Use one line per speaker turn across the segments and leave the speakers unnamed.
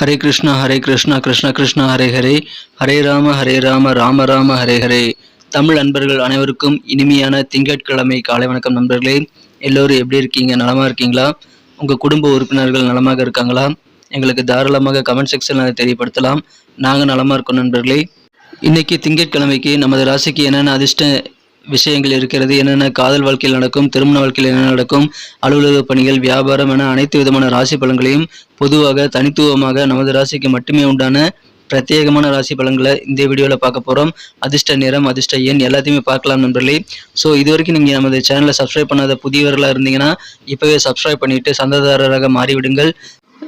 ஹரே கிருஷ்ணா ஹரே கிருஷ்ணா கிருஷ்ண கிருஷ்ணா ஹரே ஹரே. ஹரே ராம ஹரே ராம ராம ராம ஹரே ஹரே. தமிழ் அன்பர்கள் அனைவருக்கும் இனிமையான திங்கட்கிழமை காலை வணக்கம் நண்பர்களே. எல்லோரும் எப்படி இருக்கீங்க? நலமாக இருக்கீங்களா? உங்கள் குடும்ப உறுப்பினர்கள் நலமாக இருக்காங்களா? எங்களுக்கு தாராளமாக கமெண்ட் செக்ஷனில் தெரியப்படுத்தலாம். நாங்கள் நலமாக இருக்கோம் நண்பர்களே. இன்னைக்கு திங்கட்கிழமைக்கு நமது ராசிக்கு என்னென்ன அதிர்ஷ்ட விஷயங்கள் இருக்கிறது என்னென்ன காதல் வாழ்க்கையில் நடக்கும் திருமண வாழ்க்கையில் என்ன நடக்கும் அலுவலக பணிகள் வியாபாரம் என அனைத்து விதமான ராசி பலன்களையும் பொதுவாக தனித்துவமாக நமது ராசிக்கு மட்டுமே உண்டான பிரத்யேகமான ராசி பலன்களை இந்த வீடியோவில் பார்க்க போகிறோம் அதிர்ஷ்ட நிறம் அதிர்ஷ்ட எண் எல்லாத்தையுமே பார்க்கலாம் நண்பர்களே. ஸோ இது வரைக்கும் நீங்கள் நமது சேனலை சப்ஸ்கிரைப் பண்ணாத புதியவர்களாக இருந்தீங்கன்னா இப்போவே சப்ஸ்கிரைப் பண்ணிவிட்டு சந்ததாரராக மாறிவிடுங்கள்.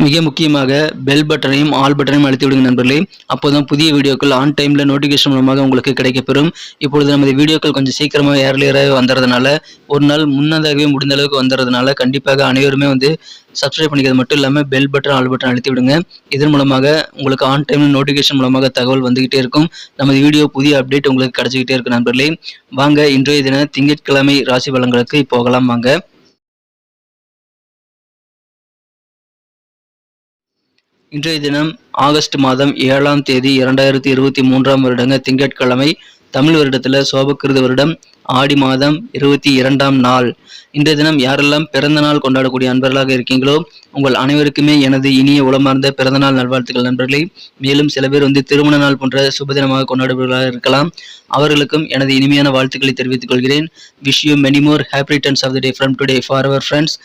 மிக முக்கியமாக பெல் பட்டனையும் ஆல் பட்டனையும் அழுத்தி விடுங்க நண்பர்களே. அப்போதான் புதிய வீடியோக்கள் ஆன் டைமில் நோட்டிஃபிகேஷன் மூலமாக உங்களுக்கு கிடைக்கப்பெறும். இப்பொழுது நமது வீடியோக்கள் கொஞ்சம் சீக்கிரமாக ஏர்லியராகவே வந்துறதுனால ஒரு நாள் முன்னதாகவே முடிந்த அளவுக்கு வந்துறதுனால கண்டிப்பாக அனைவருமே வந்து சப்ஸ்கிரைப் பண்ணிக்கிறது மட்டும் இல்லாமல் பெல் பட்டன் ஆல் பட்டன் அழுத்தி விடுங்க. இதன் மூலமாக உங்களுக்கு ஆன் டைம் நோட்டிஃபிகேஷன் மூலமாக தகவல் வந்துகிட்டே இருக்கும். நமது வீடியோ புதிய அப்டேட் உங்களுக்கு கிடைச்சிக்கிட்டே இருக்கும் நண்பர்களே. வாங்க இன்றைய தின திங்கட்கிழமை ராசி பலன்களுக்கு போகலாம். வாங்க இன்றைய தினம் ஆகஸ்ட் மாதம் ஏழாம் தேதி இரண்டாயிரத்தி இருபத்தி மூன்றாம் வருடங்க திங்கட்கிழமை தமிழ் வருடத்துல சோபக்கிருத வருடம் ஆடி மாதம் இருபத்தி இரண்டாம் நாள். இன்றைய தினம் யாரெல்லாம் பிறந்த நாள் கொண்டாடக்கூடிய அன்பர்களாக இருக்கீங்களோ உங்கள் அனைவருக்குமே எனது இனிய உளமார்ந்த பிறந்தநாள் நல்வாழ்த்துக்கள் நண்பர்களே. மேலும் சில பேர் வந்து திருமண நாள் போன்ற சுபதினமாக கொண்டாடுபவர்களாக இருக்கலாம். அவர்களுக்கும் எனது இனிமையான வாழ்த்துக்களை தெரிவித்துக் கொள்கிறேன். Wish you many more happy returns of the day from today for our friends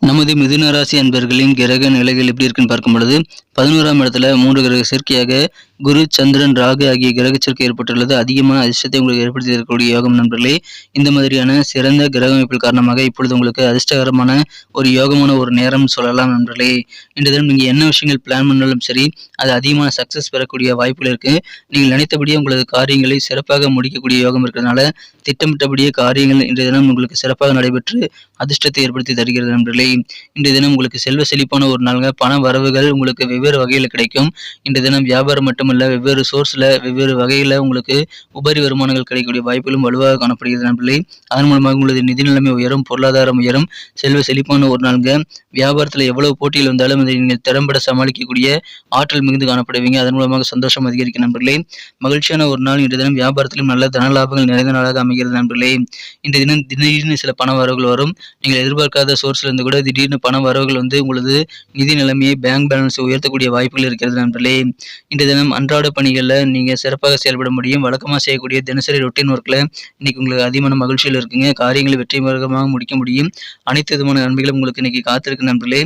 நமது மிதுன ராசி அன்பர்களின் கிரக நிலைகள் எப்படி இருக்குன்னு பார்க்கும் பொழுது பதினோராம் இடத்துல மூன்று கிரக சேர்க்கையாக குரு சந்திரன் ராகு ஆகிய கிரக சேர்க்கை ஏற்பட்டுள்ளது. அதிகமான அதிர்ஷ்டத்தை உங்களுக்கு ஏற்படுத்தி இருக்கக்கூடிய யோகம் நண்பர்களே இந்த மாதிரியான சிறந்த கிரக அமைப்பில் காரணமாக இப்பொழுது உங்களுக்கு அதிர்ஷ்டகரமான ஒரு யோகமான ஒரு நேரம் சொல்லலாம் நண்பர்களே. இந்த தினம் நீங்கள் என்ன விஷயங்கள் பிளான் பண்ணாலும் சரி அது அதிகமான சக்ஸஸ் பெறக்கூடிய வாய்ப்புகள் இருக்கு. நீங்கள் நினைத்தபடியே உங்களது காரியங்களை சிறப்பாக முடிக்கக்கூடிய யோகம் இருக்கிறதுனால திட்டமிட்டபடியே காரியங்கள் இன்றைய தினம் உங்களுக்கு சிறப்பாக நடைபெற்று அதிர்ஷ்டத்தை ஏற்படுத்தி தருகிறது நண்பர்களே. இன்றைய தினம் உங்களுக்கு செல்வ செழிப்பான ஒரு நாளுங்க பண வரவுகள் உங்களுக்கு வெவ்வேறு வகையில் கிடைக்கும். இன்று தினம் வியாபாரம் மட்டுமல்ல வெவ்வேறு சோர்ஸில் வெவ்வேறு வகையில் உங்களுக்கு உபரி வருமானங்கள் கிடைக்கக்கூடிய வாய்ப்புகளும் வலுவாக காணப்படுகிறது நண்பர்களே. அதன் மூலமாக உங்களது நிதி நிலைமை உயரும் பொருளாதாரம் உயரும் செல்வ செழிப்பான ஒரு நாளுங்க வியாபாரத்தில் எவ்வளவு போட்டியில் வந்தாலும் அதை நீங்கள் திறம்பட சமாளிக்கக்கூடிய ஆற்றல் மிகுந்து காணப்படுவீங்க. அதன் மூலமாக சந்தோஷம் அதிகரிக்கும் நண்பர்களே. மகிழ்ச்சியான ஒரு நாள் இன்று தினம் வியாபாரத்திலும் நல்ல தன லாபங்கள் நிறைந்த நாளாக அமைகிறது நண்பர்களே. இன்று தினம் திடீர்னு சில பண வரவுகள் வரும். நீங்கள் எதிர்பார்க்காத சோர்ஸ்ல இருந்து கூட திடீர்னு பண வரவுகள் வந்து உங்களது நிதி நிலைமையை பேங்க் பேலன்ஸ் உயர்த்தக்கூடிய வாய்ப்புகள் இருக்கிறது நண்பர்களே. இன்றைய தினம் அன்றாட பணிகளில் நீங்கள் சிறப்பாக செயல்பட முடியும். வழக்கமாக செய்யக்கூடிய தினசரி ரொட்டீன் ஒர்க்கில் இன்னைக்கு உங்களுக்கு அதிகமான மகிழ்ச்சியில் இருக்குங்க. காரியங்களை வெற்றிகரமாக முடிக்க முடியும். அனைத்து விதமான நன்மைகளும் உங்களுக்கு இன்னைக்கு காத்திருக்கு நண்பர்களே.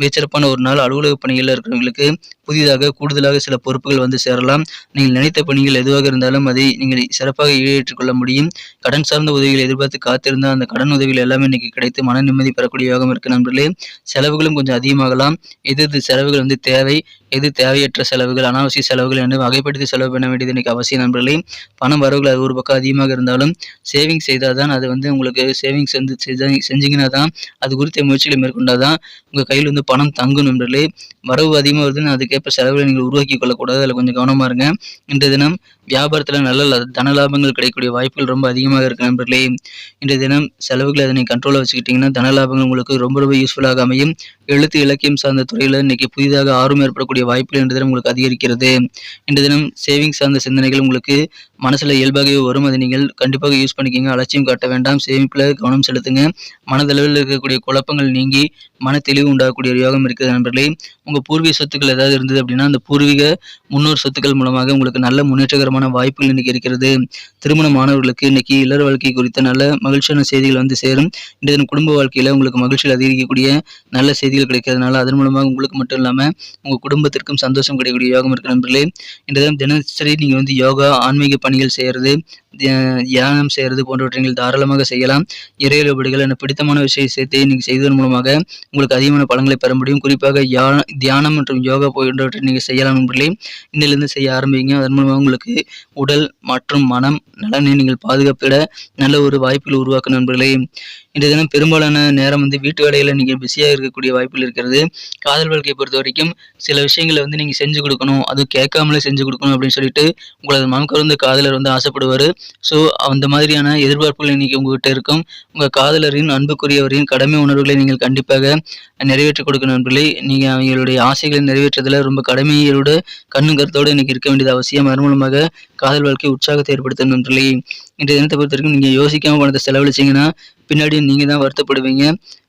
மிகச்சிறப்பான ஒரு நாள் அலுவலக பணிகளில் இருக்கிறவங்களுக்கு புதிதாக கூடுதலாக சில பொறுப்புகள் வந்து சேரலாம். நீங்கள் நினைத்த பணிகள் எதுவாக இருந்தாலும் அதை நீங்கள் சிறப்பாக ஈடேற்றுக் கொள்ள முடியும். கடன் சார்ந்த உதவிகளை எதிர்பார்த்து காத்திருந்த அந்த கடன் உதவிகள் எல்லாமே இன்னைக்கு கிடைத்து மன நிம்மதி பெறக்கூடிய யோகம் இருக்கு நண்பர்களே. செலவுகளும் கொஞ்சம் அதிகமாகலாம். எது எது செலவுகள் வந்து தேவை. எது தேவையற்ற செலவுகள் அனாவசிய செலவுகள் என்று வகைப்படுத்தி செலவு பண்ண வேண்டியது இன்னைக்கு அவசியம் நண்பர்களே. பணம் வரவுகள் அது ஒரு பக்கம் அதிகமாக இருந்தாலும் சேவிங்ஸ் செய்தால் தான் அது வந்து உங்களுக்கு சேவிங்ஸ் வந்து செஞ்சீங்கன்னா தான் அது குறித்த முயற்சிகளை மேற்கொண்டால் தான் உங்கள் கையில் வந்து பணம் தங்கும் நண்பர்களே. வரவு அதிகமாக வருதுன்னு அதுக்கேற்ப செலவுகளை நீங்கள் உருவாக்கி கொள்ளக்கூடாது. அதில் கொஞ்சம் கவனமாக இருங்க. இன்றைய தினம் வியாபாரத்தில் நல்ல தன லாபங்கள் கிடைக்கக்கூடிய வாய்ப்புகள் ரொம்ப அதிகமாக இருக்கு நண்பர்களே. இன்றைய தினம் செலவுகளை அதனை கண்ட்ரோலாக வச்சுக்கிட்டிங்கன்னா தன லாபங்கள் உங்களுக்கு ரொம்ப ரொம்ப யூஸ்ஃபுல்லாக அமையும். எழுத்து இலக்கியம் சார்ந்த துறையில் இன்னைக்கு புதிதாக ஆர்வம் ஏற்படக்கூடிய வாய்ப்புகள் இன்றைய தினம் உங்களுக்கு அதிகரிக்கிறது. இன்றைய தினம் சேவிங்ஸ் சார்ந்த சிந்தனைகள் உங்களுக்கு மனசில் இயல்பாகவே வரும். அதை நீங்கள் கண்டிப்பாக யூஸ் பண்ணிக்கிங்க. அலட்சியம் காட்ட வேண்டாம். சேமிப்பில் கவனம் செலுத்துங்க. மனதளவில் இருக்கக்கூடிய குழப்பங்கள் நீங்கி மன தெளிவு உண்டாகக்கூடிய யோகம் இருக்குது நண்பர்களே. உங்கள் பூர்வீக சொத்துக்கள் ஏதாவது இருந்தது அப்படின்னா அந்த பூர்வீக முன்னோர் சொத்துக்கள் மூலமாக உங்களுக்கு நல்ல முன்னேற்றகரமான வாய்ப்புகள் இன்னைக்கு இருக்கிறது. திருமண மாணவர்களுக்கு இன்னைக்கு இல்லற வாழ்க்கை குறித்த நல்ல மகிழ்ச்சியான செய்திகள் வந்து சேரும். இன்றைய தினம் குடும்ப வாழ்க்கையில் உங்களுக்கு மகிழ்ச்சியில் அதிகரிக்கக்கூடிய நல்ல செய்திகள் கிடைக்கிறதுனால அதன் மூலமாக உங்களுக்கு மட்டும் இல்லாமல் உங்கள் குடும்பத்திற்கும் சந்தோஷம் கிடைக்கக்கூடிய யோகம் இருக்கு நண்பர்களே. இன்றைய தினம் தினசரி நீங்கள் வந்து யோகா ஆன்மீக பணிகள் செய்கிறது தியானம் செய்கிறது போன்றவற்றை நீங்கள் தாராளமாக செய்யலாம். இறையல் வழிபாடுகள் என பிடித்தமான விஷயத்தை நீங்கள் செய்வதன் மூலமாக உங்களுக்கு அதிகமான பலன்களை பெற முடியும். குறிப்பாக தியானம் மற்றும் யோகா போன்றவற்றை நீங்கள் செய்யலாம் நண்பர்களே இன்னிலிருந்து செய்ய ஆரம்பிங்க. அதன் மூலமாக உங்களுக்கு உடல் மற்றும் மனம் நலனை நீங்கள் பாதுகாப்பிட நல்ல ஒரு வாய்ப்புகள் உருவாக்கும் நண்பர்களே இன்றைய தினம் பெரும்பாலான நேரம் வந்து வீட்டு வேலையில் நீங்கள் பிஸியாக இருக்கக்கூடிய வாய்ப்புகள் இருக்கிறது. காதல் வாழ்க்கையை பொறுத்த வரைக்கும் சில விஷயங்களை வந்து நீங்கள் செஞ்சு கொடுக்கணும். அது கேட்காமலே செஞ்சு கொடுக்கணும் அப்படின்னு சொல்லிட்டு உங்களது மனம் கலந்த காதலர் வந்து ஆசைப்படுவார். ஸோ அந்த மாதிரியான எதிர்பார்ப்புகள் இன்னைக்கு உங்ககிட்ட இருக்கும். உங்கள் காதலரின் அன்புக்குரியவரின் கடமை உணர்வுகளை நீங்கள் கண்டிப்பாக நிறைவேற்றி கொடுக்கணும் நண்பர்களே. நீங்கள் அவங்களுடைய ஆசைகளை நிறைவேற்றுறதுல ரொம்ப கடமையோட கண்ணும் கருத்தோடு இன்னைக்கு இருக்க வேண்டியது அவசியம். அது மூலமாக காதல் வாழ்க்கை உற்சாகத்தை ஏற்படுத்தணும் நண்பர்களே. இன்றைய தினத்தை பொறுத்த வரைக்கும் நீங்கள் யோசிக்காமல் பணத்தை செலவழிச்சிங்கன்னா பின்னாடி நீங்கள் தான் வருத்தப்படுவீங்க.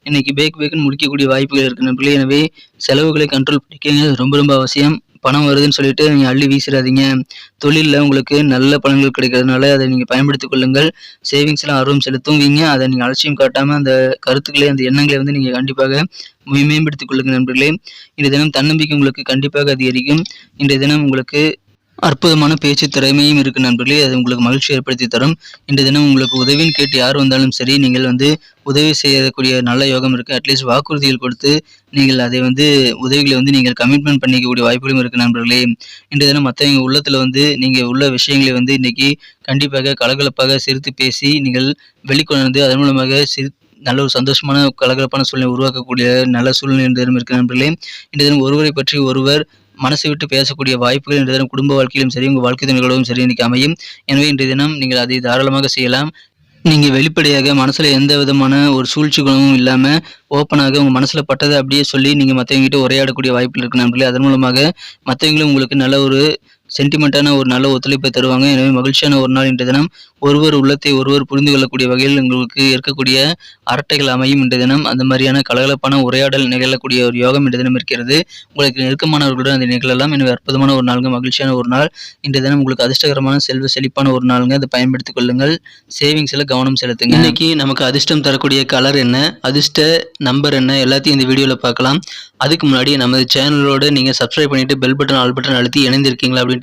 இன்னைக்கு பேக் பேக்குன்னு முடிக்கக்கூடிய வாய்ப்புகள் இருக்கு நண்பர்களே. எனவே செலவுகளை கண்ட்ரோல் பண்ணிக்கங்க. ரொம்ப ரொம்ப அவசியம். பணம் வருதுன்னு சொல்லிட்டு நீங்கள் அள்ளி வீசிடாதீங்க. தொழிலில் உங்களுக்கு நல்ல பலன்கள் கிடைக்கிறதுனால அதை நீங்கள் பயன்படுத்திக் கொள்ளுங்கள். சேவிங்ஸ்லாம் ஆர்வம் செலுத்துவீங்க. அதை நீங்கள் அலட்சியம் காட்டாமல் அந்த கருத்துக்களை அந்த எண்ணங்களை வந்து நீங்கள் கண்டிப்பாக மேம்படுத்திக் கொள்ளுங்கள் நண்பர்களே. இன்றைய தினம் தன்னம்பிக்கை உங்களுக்கு கண்டிப்பாக அதிகரிக்கும். இன்றைய தினம் உங்களுக்கு அற்புதமான பேச்சு திறமையும் இருக்கு நண்பர்களே. அது உங்களுக்கு மகிழ்ச்சி ஏற்படுத்தி தரும். இந்த தினம் உங்களுக்கு உதவின்னு கேட்டு யார் வந்தாலும் சரி நீங்கள் வந்து உதவி செய்யக்கூடிய நல்ல யோகம் இருக்கு. அட்லீஸ்ட் வாக்குறுதிகள் கொடுத்து நீங்கள் அதை வந்து உதவிகளை வந்து நீங்கள் கமிட்மெண்ட் பண்ணிக்கக்கூடிய வாய்ப்புகளும் இருக்கு நண்பர்களே. இன்றைய தினம் மற்றவங்க உள்ளத்துல வந்து நீங்க உள்ள விஷயங்களை வந்து இன்னைக்கு கண்டிப்பாக கலகலப்பாக சிரித்து பேசி நீங்கள் வெளிக்கொணர்ந்து அதன் மூலமாக சிரி நல்ல ஒரு சந்தோஷமான கலகலப்பான சூழ்நிலை உருவாக்கக்கூடிய நல்ல சூழ்நிலை தினம் இருக்கு நண்பர்களே. இன்றைய தினம் ஒருவரை பற்றி ஒருவர் மனசை விட்டு பேசக்கூடிய வாய்ப்புகள் இன்றைய தினம் குடும்ப வாழ்க்கையிலும் சரி உங்கள் வாழ்க்கை துணைகளோடும் சரி இன்றைக்கு அமையும். எனவே இன்றைய தினம் நீங்கள் அதை தாராளமாக செய்யலாம். நீங்கள் வெளிப்படையாக மனசில் எந்த விதமான ஒரு சூழ்ச்சி குணமும் இல்லாமல் ஓப்பனாக உங்கள் மனசில் பட்டதை அப்படியே சொல்லி நீங்கள் மற்றவங்ககிட்ட உரையாடக்கூடிய வாய்ப்புகள் இருக்கு நண்பர்களே. அதன் மூலமாக மற்றவங்களும் உங்களுக்கு நல்ல ஒரு சென்டிமெண்ட்டான ஒரு நல்ல ஒத்துழைப்பை தருவாங்க. எனவே மகிழ்ச்சியான ஒரு நாள் இன்றைய தினம். ஒருவர் உள்ளத்தை ஒருவர் புரிந்து கொள்ளக்கூடிய வகையில் உங்களுக்கு இருக்கக்கூடிய அரட்டைகள் அமையும் இன்றைய தினம். அந்த மாதிரியான கலகலப்பான உரையாடல் நிகழக்கூடிய ஒரு யோகம் இன்றைய தினம் இருக்கிறது. உங்களுக்கு நெருக்கமானவர்களுடன் அதை நிகழலாம். எனவே அற்புதமான ஒரு நாளுங்க மகிழ்ச்சியான ஒரு நாள். இன்றைய தினம் உங்களுக்கு அதிர்ஷ்டகரமான செல்வ செழிப்பான ஒரு நாளுங்க. அதை பயன்படுத்திக் கொள்ளுங்கள். சேவிங்ஸில் கவனம் செலுத்துங்க. இன்னைக்கு நமக்கு அதிர்ஷ்டம் தரக்கூடிய கலர் என்ன? அதிர்ஷ்ட நம்பர் என்ன? எல்லாத்தையும் இந்த வீடியோவில் பார்க்கலாம். அதுக்கு முன்னாடி நமது சேனலோட நீங்கள் சப்ஸ்கிரைப் பண்ணிட்டு பெல் பட்டன் ஆல் பட்டன் அழுத்தி இணைந்திருக்கீங்களா அப்படின்ட்டு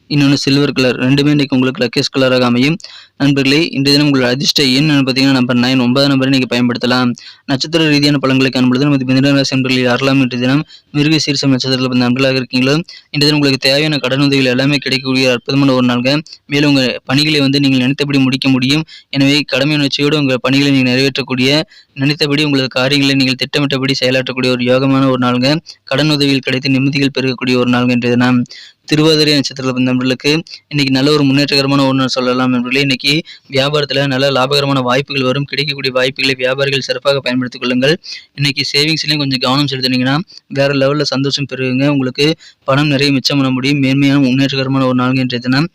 இன்னொன்று சில்வர் கலர் ரெண்டுமே இன்றைக்கு உங்களுக்கு லக்கேஸ் கலராக அமையும். நண்பர்களே இன்றைய தினம் உங்களோட அதிர்ஷ்ட எண் பார்த்தீங்கன்னா நம்பர் நைன் ஒன்பதாம் நம்பரை நீங்கள் பயன்படுத்தலாம். நட்சத்திர ரீதியான பழங்களை காணும்பொழுது நமது மிதனராசி நண்பர்களில் யாரெல்லாம் இன்றைய தினம் மிருக சீர்சம் நட்சத்திரத்தில் பிறந்த நண்பர்களாக இருக்கீங்களோ இன்றைய தினம் உங்களுக்கு தேவையான கடன் உதவிகள் எல்லாமே கிடைக்கக்கூடிய அற்புதமான ஒரு நாள்கள் மேலும் உங்கள் பணிகளை வந்து நீங்கள் நினைத்தபடி முடிக்க முடியும். எனவே கடமை உணர்ச்சியோடு உங்கள் பணிகளை நீங்கள் நிறைவேற்றக்கூடிய நினைத்தபடி உங்களது காரியங்களை நீங்கள் திட்டமிட்டபடி செயலாற்றக்கூடிய ஒரு யோகமான ஒரு நாளுங்க. கடன் உதவிகள் கிடைத்து நிம்மதிகள் பெருகக்கூடிய ஒரு நாளுங்க இன்றைய தினம். திருவாதிரை நட்சத்திரத்தில் பிறந்த நண்பர்களுக்கு இன்னைக்கு நல்ல ஒரு முன்னேற்றகரமான ஒன்று சொல்லலாம் நண்பர்களே. இன்னைக்கு வியாபாரத்தில் நல்ல லாபகரமான வாய்ப்புகள் வரும். கிடைக்கக்கூடிய வாய்ப்புகளை வியாபாரிகள் சிறப்பாக பயன்படுத்திக் கொள்ளுங்கள். இன்னைக்கு சேவிங்ஸ்லையும் கொஞ்சம் கவனம் செலுத்தினீங்கன்னா வேற லெவலில் சந்தோஷம் பெறுவீங்க. உங்களுக்கு பணம் நிறைய மிச்சம் பண்ண முடியும். மேன்மையான முன்னேற்றகரமான ஒரு நாளுங்க இன்றைய தினம்.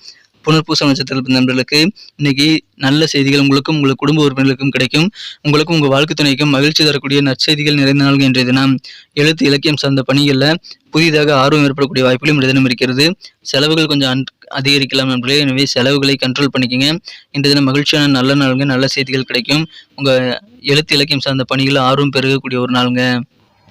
புனர்பூச நட்சத்திரத்தில் பிறந்த நண்பர்களுக்கு இன்னைக்கு நல்ல செய்திகள் உங்களுக்கும் உங்கள் குடும்ப உறுப்பினர்களுக்கும் கிடைக்கும். உங்களுக்கும் உங்கள் வாழ்க்கை துணைக்கும் மகிழ்ச்சி தரக்கூடிய நற்செய்திகள் நிறைந்த நாள்கள் இன்றைய தினம். எழுத்து இலக்கியம் சார்ந்த பணிகளில் புதிதாக ஆர்வம் ஏற்படக்கூடிய வாய்ப்புகளும் இன்றைய தினம் இருக்கிறது. செலவுகள் கொஞ்சம் அன் அதிகரிக்கலாம் நண்பர்களே. எனவே செலவுகளை கண்ட்ரோல் பண்ணிக்கங்க. இன்றைய தினம் மகிழ்ச்சியான நல்ல நாளுங்க நல்ல செய்திகள் கிடைக்கும். உங்கள் எழுத்து இலக்கியம் சார்ந்த பணிகளில் ஆர்வம் பெருகக்கூடிய ஒரு நாளுங்க.